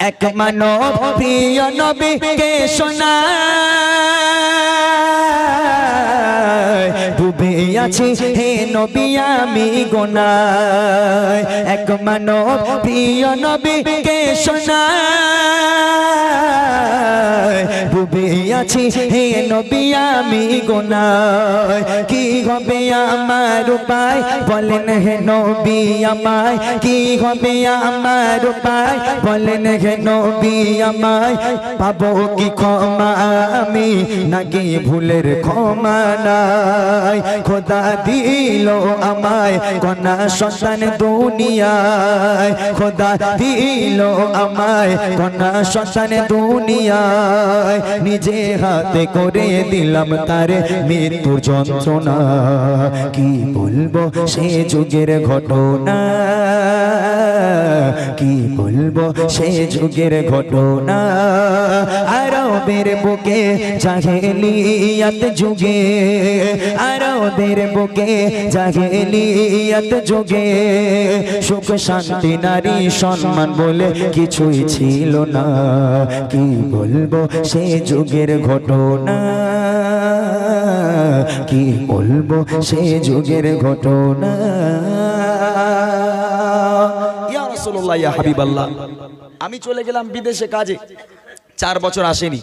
এক মানব প্রিয় নবীকে শোনা। ডুবে আছি হে নবী, আমি গোনা এক মানব প্রিয় নবীকে শোনা। আছি, হে নবী, আমি গোনায়। কি হবে আমার উপায়? বলেন, হে নবী, আমায়। কি হবে আমার উপায়? বলেন, হে নবী, আমায়। পাবো কি ক্ষমা আমি? নাকি ভুলের ক্ষমা নাই? খোদা দিল আমায় কন্যা সন্তান দুনিয়ায়। খোদা দিল আমায় কন্যা সন্তান দুনিয়ায়। নিজে হাতে করে দিলাম তারে মৃত্যুর যন্ত্রণা। কি বলব সে যুগের ঘটনা? কি বলব সে যুগের ঘটনা? আরবের বুকে জাহেলিয়াত যুগে, আরবের বুকে জাহেলিয়াত যুগে, সুখ শান্তি, নারী সম্মান বলে কিছুই ছিল না। কি বলব সে যুগের ঘটনা? কি বলব সে যুগের ঘটনা? ইয়া আমি চলে গেলাম বিদেশে কাজে। চার বছর আসেনি।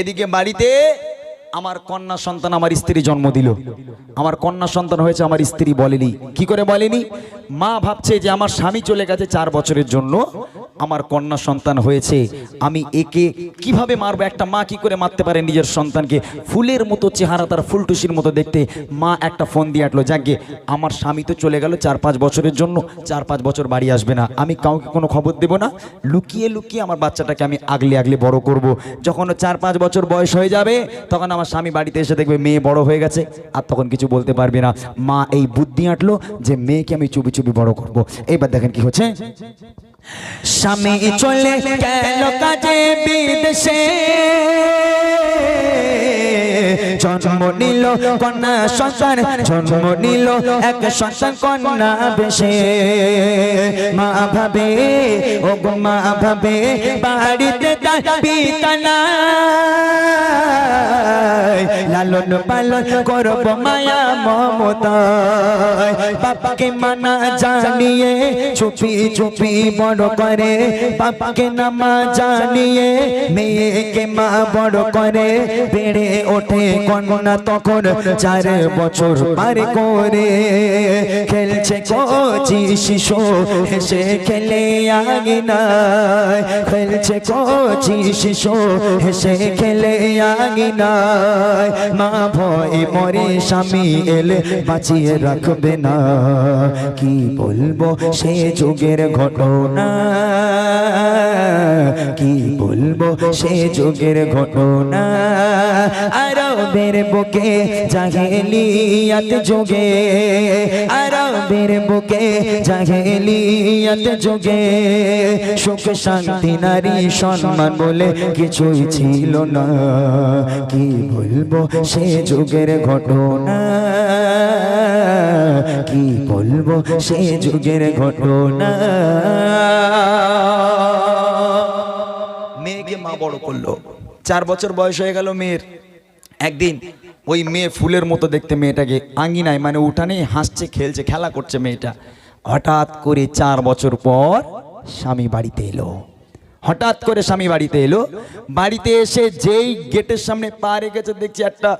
এদিকে বাড়িতে আমার কন্যা সন্তান আমার স্ত্রী জন্ম দিল। আমার কন্যা সন্তান হয়েছে আমার স্ত্রী বলেনি। কি করে বলেনি? মা ভাবছে যে আমার স্বামী চলে গেছে চার বছরের জন্য। আমার কন্যা সন্তান হয়েছে, আমি একে কীভাবে মারবো? একটা মা কি করে মারতে পারে নিজের সন্তানকে? ফুলের মতো চেহারা তার ফুলটুসির মতো দেখতে। মা একটা ফোন দিয়ে আটলো যাকে আমার স্বামী তো চলে গেল চার পাঁচ বছরের জন্য, চার পাঁচ বছর বাড়ি আসবে না। আমি কাউকে কোনো খবর দেব না? লুকিয়ে লুকিয়ে আমার বাচ্চাটাকে আমি আগলে আগলে বড় করব। যখন চার পাঁচ বছর বয়স হয়ে যাবে, তখন আমার স্বামী বাড়িতে এসে দেখবে মেয়ে বড় হয়ে গেছে, আর তখন কিছু বলতে পারবে না। মা এই বুদ্ধি আঁটলো যে, মেয়েকে আমি চুপি চুপি বড় করব। এবার দেখেন কি হচ্ছে। স্বামী চলে গেল কাজে বিদেশে। জন্ম নিল কন্যা সন্তান, জন্ম নিল এক সন্তান কন্যা বেশে। মা ভাবে ও মা ভাবে, বাড়িতে পিতা লালন পালন করব মায়া মমতায়। বাবাকে মানা জানিয়ে, চুপি চুপি বড় করে। বাবাকে নামা জানিয়ে, মেয়েকে মা বড় করে। বেড়ে ওঠে কন্যা তখন চার বছর পার করে। খেলছে কচি শিশু, হেসে খেলে আগিনায় খেলছে কচি শিশু, হেসে খেলে আগিনায় মা ভয় মরে স্বামী এলে বাঁচিয়ে রাখবে না। কি বলব সে যুগের ঘটনা? কি বলব সে যুগের ঘটনা? আরবের বুকে জাহেলিয়াত যোগে, আরবের বুকে জাহেলিয়াত যোগে। সুখ, শান্তি, নারী, সম্মান বলে কিছুই ছিল না। কি বলব সে যুগের ঘটনা? কি বলব সে যুগের ঘটনা? মেয়েকে মা বড় করল। চার বছর বয়স হয়ে গেল মেয়ের। একদিন ওই মেয়ে ফুলের মতো দেখতে মেয়েটাকে আঙ্গিনায় মানে উঠানে হাসছে, খেলছে, খেলা করছে মেয়েটা। হঠাৎ করে চার বছর পর স্বামী বাড়িতে এলো। হঠাৎ করে স্বামী বাড়িতে এলো। বাড়িতে এসে যেই গেটের সামনে পা রেখেছে, দেখছি একটা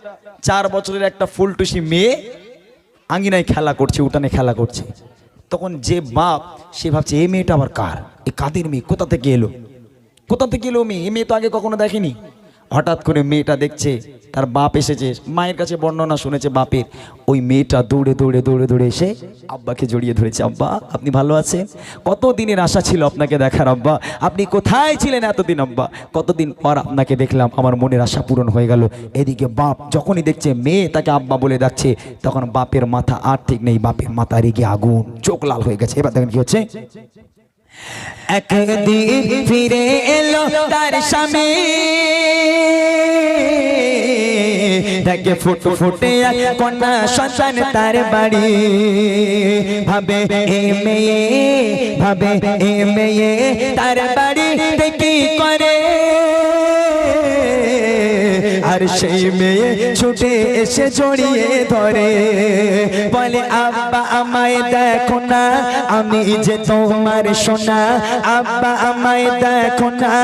চার বছরের একটা ফুলটুসি মেয়ে আঙ্গিনায় খেলা করছে, উঠানে খেলা করছে। তখন যে বাপ, সে ভাবছে এই মেয়েটা আবার কার? এই কাদের মেয়ে? কোথা থেকে এলো? কোথা থেকে এলো মেয়ে? এই মেয়ে তো আগে কখনো দেখেনি। হঠাৎ করে মেয়েটা দেখছে, তার বাপ এসেছে, মায়ের কাছে বর্ণনা শুনেছে বাপের, ওই মেয়েটা দৌড়ে দৌড়ে দৌড়ে দৌড়ে এসে আব্বাকে জড়িয়ে ধরেছে। আব্বা, আপনি ভালো আছেন? কত দিনের আশা ছিল আপনাকে দেখার আব্বা? আপনি কোথায় ছিলেন এতদিন আব্বা? কতদিন পর আপনাকে দেখলাম, আমার মনের আশা পূরণ হয়ে গেল। এদিকে বাপ যখনই দেখছে মেয়ে তাকে আব্বা বলে ডাকছে তখন বাপের মাথা আর ঠিক নেই, বাপের মাথা রেগে আগুন, চোখ লাল হয়ে গেছে। এবার দেখেন কি হচ্ছে? একদিন ফিরে এলো তার স্বামী। দেখে ফুট ফুটে কন্যা সন্তান তার বাড়ি। ভাবে এ মেয়ে, ভাবে এ মেয়ে তার বাড়ি। দেখি করে আর সেই মেয়ে ছুটে এসে জড়িয়ে ধরে। বলে, আব্বা, আমায় দেখো না। আমি যে তোমার সোনা, আব্বা, আমায় দেখো না।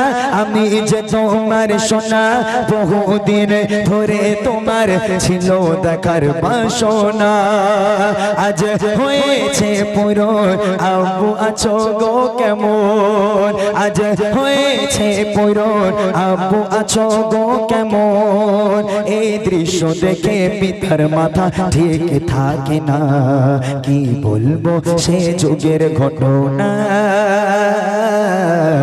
আমি যে তোমার সোনা, বহুদিন ধরে তোমার ছিল দেখার বাসনা। আজ হয়েছে পুরো আব্বু, আছো গো কেমন? আজ হয়েছে পুরো আব্বু, আছো গো কেমন? এই দৃশ্য দেখে পিতার মাথা ঠিক থাকে না। কি বলব সে যুগের ঘটনা?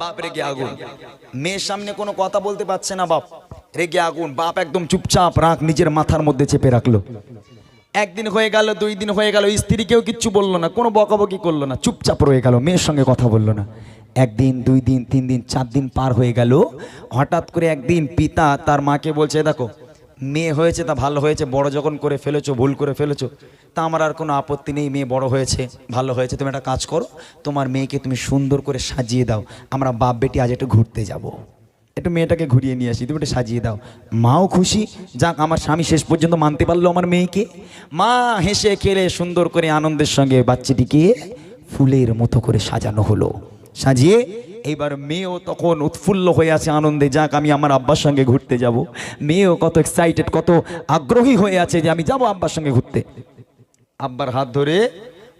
বাপ, রেগে আগুন। মেয়ের সামনে কোনো কথা বলতে পারছে না বাপ। রেগে আগুন। বাপ একদম চুপচাপ রাখ নিজের মাথার মধ্যে চেপে রাখল। একদিন হয়ে গেল, দুই দিন হয়ে গেল স্ত্রীকেও কিচ্ছু বলল না, কোনো বকাবকি করল না, চুপচাপ রয়ে গেল, মেয়ের সঙ্গে কথা বলল না। একদিন, দুই দিন, তিন দিন, চার দিন পার হয়ে গেল। হঠাৎ করে একদিন পিতা তার মাকে বলছে দেখো মেয়ে হয়েছে তা ভালো হয়েছে, বড় যখন করে ফেলেছো, ভুল করে ফেলেছো, তা আমার আর কোনো আপত্তি নেই, মেয়ে বড় হয়েছে, ভালো হয়েছে, তুমি একটা কাজ করো, তোমার মেয়েকে তুমি সুন্দর করে সাজিয়ে দাও, আমরা বাপ বেটি আজ একটু ঘুরতে যাব। একটু মেয়েটাকে ঘুরিয়ে নিয়ে আসি, তুমি একটু সাজিয়ে দাও। মাও খুশি, যাক আমার স্বামী শেষ পর্যন্ত মানতে পারল আমার মেয়েকে। মা হেসে খেলে সুন্দর করে আনন্দের সঙ্গে বাচ্চাটিকে ফুলের মতো করে সাজানো হলো। সাজিয়ে এইবার মেয়েও তখন উৎফুল্ল হয়ে আছে আনন্দে, যাক, আমি আমার আব্বার সঙ্গে ঘুরতে যাব। মেয়েও কত এক্সাইটেড কত আগ্রহী হয়ে আছে যে আমি যাব আব্বার সঙ্গে ঘুরতে। আব্বার হাত ধরে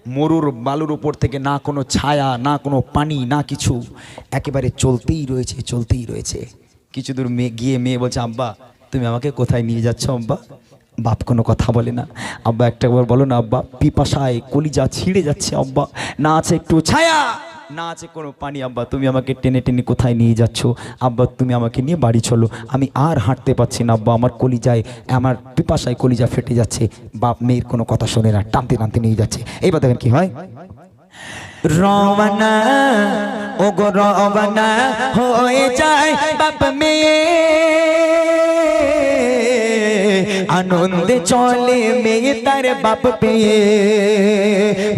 মরুর বালুর উপর থেকে না কোনো ছায়া, না কোনো পানি, না কিছু, একেবারে চলতেই রয়েছে চলতেই রয়েছে। কিছু দূর মেয়ে গিয়ে মেয়ে বলছে, আব্বা, তুমি আমাকে কোথায় নিয়ে যাচ্ছ আব্বা? বাপ কোনো কথা বলে না। আব্বা একটা বার বলো না, আব্বা, পিপাসায় কলিজা ছিঁড়ে যাচ্ছে আব্বা। না আছে একটু ছায়া। না আছে কোনো পানি, আব্বা, তুমি আমাকে টেনে টেনে কোথায় নিয়ে যাচ্ছ? আব্বা, তুমি আমাকে নিয়ে বাড়ি চলো। আমি আর হাঁটতে পারছি না, আব্বা, আমার কলিজায়, আমার পিপাসায় কলিজা ফেটে যাচ্ছে। বাপ মেয়ের কোনো কথা শোনে না, টানতে টানতে নিয়ে যাচ্ছে। এইবার দেখেন কি হয়। রওনা ও গো রওনা, হয়ে যায় বাপ মেয়ে। আনন্দে চলে মেয়ে তার বাপ পেয়ে।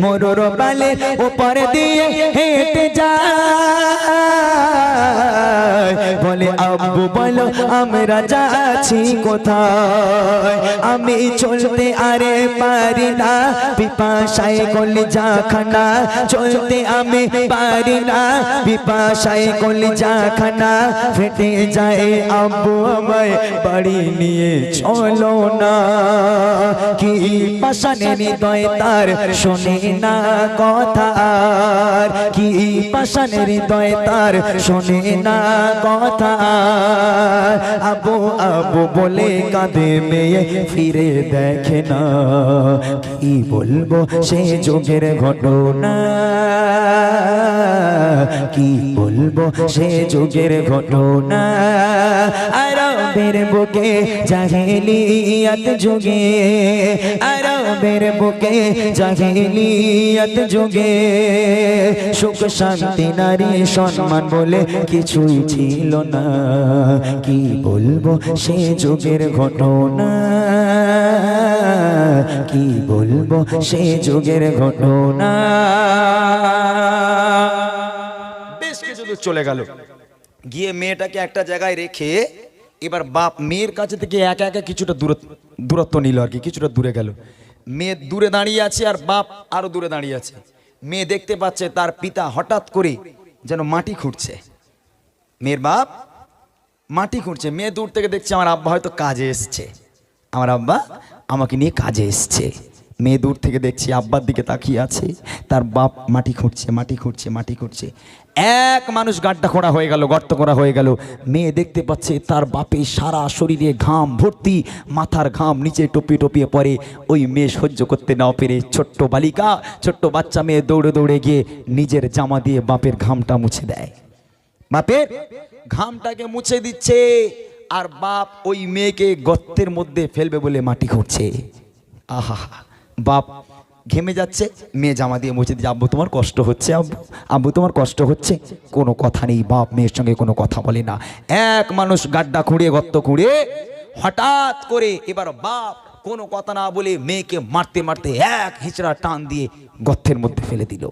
মোরর বালে ওপর দিয়ে হেঁটে যায়। বলে, আব্বু, বলো, আমরা যাচ্ছি কোথায়? আমি চলতে আরে পারি না। পিপাসায় গলি খানা চলতে আমি পারি না। পিপাসায় গলি খানা ফেটে যায় আব্বু আমায়। বাড়ি নিয়ে চলো না। কি পাশানে হৃদয় তার শোনে না কথা আর কি পাশানে হৃদয় তার শোনে না কথা। আবু আবু বলে কাঁদে মেয়ে, ফিরে দেখে না। কি বলব সে যুগের ঘটনা? কি বলব সে যুগের ঘটনা? আর আরবের বুকে জাহেলিয়াত যুগে, আরবের বুকে জাহেলিয়াত যুগে। সুখ, শান্তি, নারী, সম্মান বলে কিছুই ছিল না। কি বলব সে যুগের ঘটনা? কি বলব সে যুগের ঘটনা? বেশ কিছু চলে গেল। গিয়ে মেয়েটাকে একটা জায়গায় রেখে এবার বাপ মেয়ের কাছে থেকে একা একা কিছুটা দূরত্ব দূরত্ব নিল আর কি, কিছুটা দূরে গেল। মেয়ে দূরে দাঁড়িয়ে আছে আর বাপ আরও দূরে দাঁড়িয়ে আছে। মেয়ে দেখতে পাচ্ছে তার পিতা হঠাৎ করে যেন মাটি খুঁড়ছে। মেয়ের বাপ, মাটি খুঁড়ছে। মেয়ে দূর থেকে দেখছে আমার আব্বা হয়তো কাজে এসছে। আমার আব্বা আমাকে নিয়ে কাজে এসছে। মেয়ে দূর থেকে দেখছি আব্বার দিকে তাকিয়ে আছে। তার বাপ মাটি খুঁড়ছে মাটি খুঁড়ছে মাটি খুঁড়ছে। এক মানুষ গাড্ডা খোঁড়া হয়ে গেল, গর্ত করা হয়ে গেল। মেয়ে দেখতে পাচ্ছে তার বাপে সারা শরীরে ঘাম ভর্তি, মাথার ঘাম নিচে টপিয়ে টপিয়ে পড়ে। ওই মেয়ে সহ্য করতে না পেরে ছোট্ট বালিকা, ছোট্ট বাচ্চা মেয়ে দৌড়ে দৌড়ে গিয়ে নিজের জামা দিয়ে বাপের ঘামটা মুছে দেয়। বাপের, ঘামটাকে মুছে দিচ্ছে আর বাপ ওই মেয়েকে গর্তের মধ্যে ফেলবে বলে মাটি খুঁড়ছে। আহা, বাপ ঘেমে যাচ্ছে। মেয়ে জামা দিয়ে মুছে দিচ্ছে আব্বু তোমার কষ্ট হচ্ছে, আব্বু। আব্বু, তোমার কষ্ট হচ্ছে? কোনো কথা নেই, বাপ মেয়ের সঙ্গে কোনো কথা বলে না। এক মানুষ গাড্ডা খুঁড়ে গর্ত খুঁড়ে হঠাৎ করে এবার বাপ কোনো কথা না বলে মেয়েকে মারতে মারতে এক হিচড়া টান দিয়ে গর্তের মধ্যে ফেলে দিল।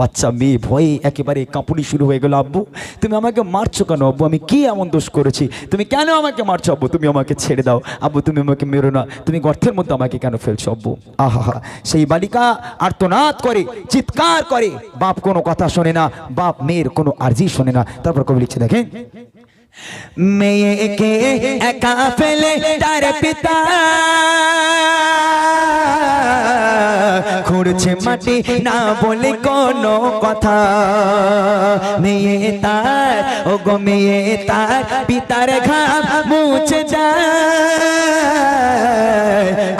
বাচ্চা মেয়ে ভয়ে একেবারে কাঁপুনি শুরু হয়ে গেল, আব্বু, তুমি আমাকে মারছো কেন, আব্বু? আমি কি এমন দোষ করেছি? তুমি কেন আমাকে মারছো, আব্বু? তুমি আমাকে ছেড়ে দাও। আব্বু, তুমি আমাকে মেরো না। তুমি গর্তের মধ্যে আমাকে কেন ফেলছো, আব্বু? আহা সেই বালিকা আর্তনাদ করে, চিৎকার করে, বাপ কোনো কথা শোনে না, বাপ মেয়ের কোনো আর্জি শোনে না। তারপর কবি লিখছে, দেখেন মেয়েকে একা ফেলে তার পিতা খুঁড়ছে মাটি না বলে কোনো কথা। মেয়ে তার ও গো মেয়ে তার, পিতার ঘাম যায়।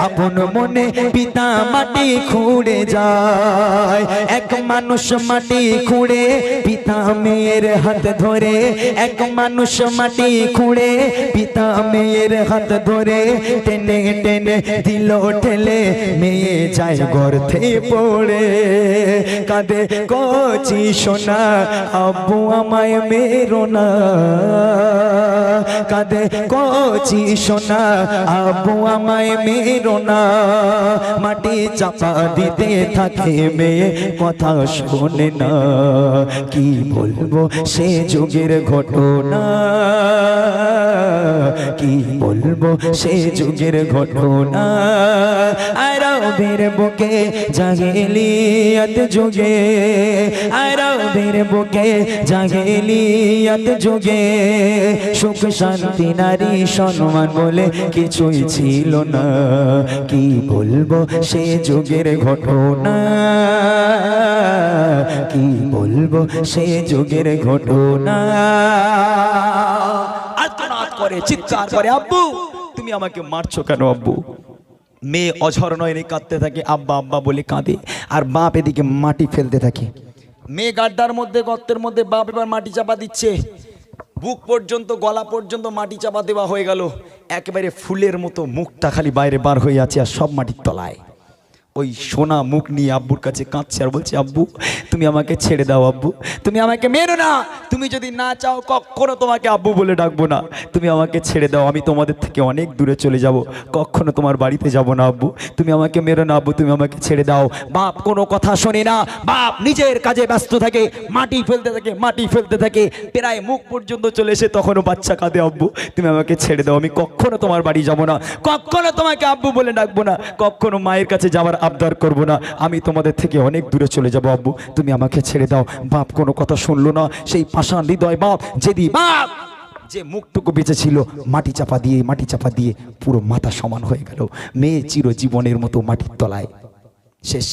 আপন মনে পিতা মাটি খুঁড়ে যায়। এক মানুষ মাটি খুঁড়ে পিতা মেয়ের হাত ধরে। এক মানুষ মাটি খুঁড়ে পিতা মেয়ের হাত ধরে। টেনে টেনে দিল ঠেলে মেয়ে যায় গর্থে পড়ে। কাঁদে, কচি সোনা, আব্বু আমায় মেরো না। কাঁদে, কচি সোনা, আব্বু আমায় মেরো না। মাটি চাপা দিতে থাকে মেয়ে, কথা শোনে না। কি বলব সে যুগের ঘটনা? কি বলব সে যুগের ঘটনা? আরবের বুকে জাগেলিয়াত যুগে আরবের বুকে জাগেলিয়াত যুগে। সুখ, শান্তি, নারী, সম্মান বলে কিছুই ছিল না। কি বলব সে যুগের ঘটনা? কি বলব সে যুগের ঘটনা? আর্তনাদ করে, চিৎকার করে, আব্বু, তুমি আমাকে মারছো কেন, আব্বু? মেয়ে অঝর নয়নে কাঁদতে থাকে, আব্বা আব্বা বলে কাঁদে, আর বাপ এদিকে মাটি ফেলতে থাকে। মেয়ে গাড্ডার মধ্যে, গর্তের মধ্যে বাপ এবার মাটি চাপা দিচ্ছে। বুক পর্যন্ত, গলা পর্যন্ত মাটি চাপা দেওয়া হয়ে গেল। একেবারে ফুলের মতো মুখটা খালি বাইরে বার হয়ে আছে আর সব মাটির তলায়। ওই সোনা মুখ নিয়ে আব্বুর কাছে কাঁদছে আর বলছে, আব্বু, তুমি আমাকে ছেড়ে দাও, আব্বু। তুমি আমাকে মেরো না। তুমি যদি না চাও, কখনো তোমাকে আব্বু বলে ডাকবো না। তুমি আমাকে ছেড়ে দাও, আমি তোমাদের থেকে অনেক দূরে চলে যাব। কখনো তোমার বাড়িতে যাব না, আব্বু। তুমি আমাকে মেরো না, আব্বু, তুমি আমাকে ছেড়ে দাও। বাপ কোনো কথা শোনে না। বাপ নিজের কাজে ব্যস্ত থাকে, মাটি ফেলতে থাকে, মাটি ফেলতে থাকে। প্রায় মুখ পর্যন্ত চলে এসে তখনও বাচ্চা কাঁদে, আব্বু। তুমি আমাকে ছেড়ে দাও, আমি কখনো তোমার বাড়ি যাব না। কখনো তোমাকে আব্বু বলে ডাকবো না। কখনো মায়ের কাছে যাওয়ার আবদার করব না। আমি তোমাদের থেকে অনেক দূরে চলে যাব, আব্বু। তুমি আমাকে ছেড়ে দাও। বাপ কোনো কথা শুনলো না। সেই পাষাণ হৃদয় বাপ, যেদি বাপ, যে মুখটুকু বেঁচে ছিল মাটি চাপা দিয়ে, মাটি চাপা দিয়ে পুরো মাথা সমান হয়ে গেল। মেয়ে চিরজীবনের মতো মাটির তলায়। শেষ।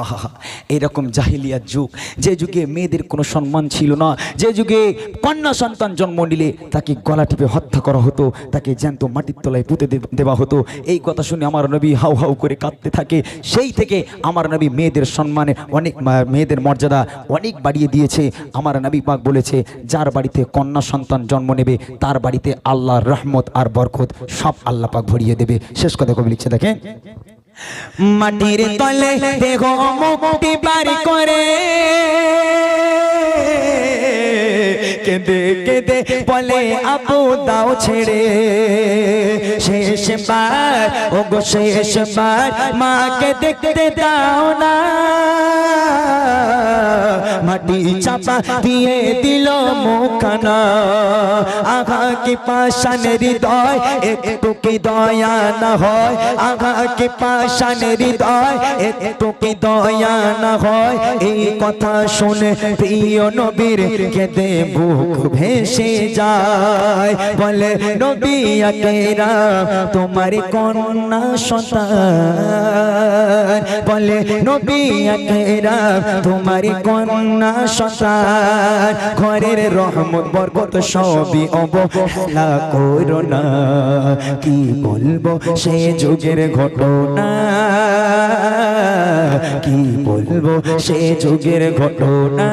আহা, এরকম জাহিলিয়ার যুগ। যে যুগে মেয়েদের কোনো সম্মান ছিল না, যে যুগে কন্যা সন্তান জন্ম নিলে তাকে গলা টিপে হত্যা করা হতো, তাকে জ্যান্ত মাটির তলায় পুঁতে দেওয়া হতো। এই কথা শুনে আমার নবী হাউ হাউ করে কাঁদতে থাকে। সেই থেকে আমার নবী মেয়েদের সম্মানে অনেক মেয়েদের মর্যাদা অনেক বাড়িয়ে দিয়েছে। আমার নবী পাক বলেছে, যার বাড়িতে কন্যা সন্তান জন্ম নেবে, তার বাড়িতে আল্লাহর রহমত আর বরকত সব আল্লাহ পাক ভরিয়ে দেবে। শেষ কথা কবি লিখছে দেখেন। মাটির তলে দেহ মুক্তি বাড়ি করে। কেঁদে কেঁদে বলে আপু দাও ছেড়ে। শেষবার ও গো শেষবার, মাকে দেখতে দাও না। মাটি চাপা দিয়ে দিল মুখানা আঘা কি পাশান হৃদয়, একটু কি দয়া না হয়? আঘা কি পাশান হৃদয়, একটু কি দয়া না হয়? এই কথা শুনে প্রিয় নবীর কেঁদে বুক ভেসে যায়। বলে, নবী আকেরা, তোমার কন্যা সন্তান। বলে, নবী আকেরা, তোমার কন্যা সন্তান। ঘরের রহমত, বরকত সবই অবহেলা করো না। কি বলব সে যুগের ঘটনা? কি বলব সে যুগের ঘটনা?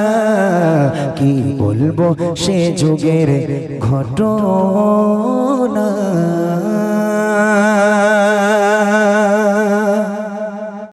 কি বলব সে যুগের ঘটনা?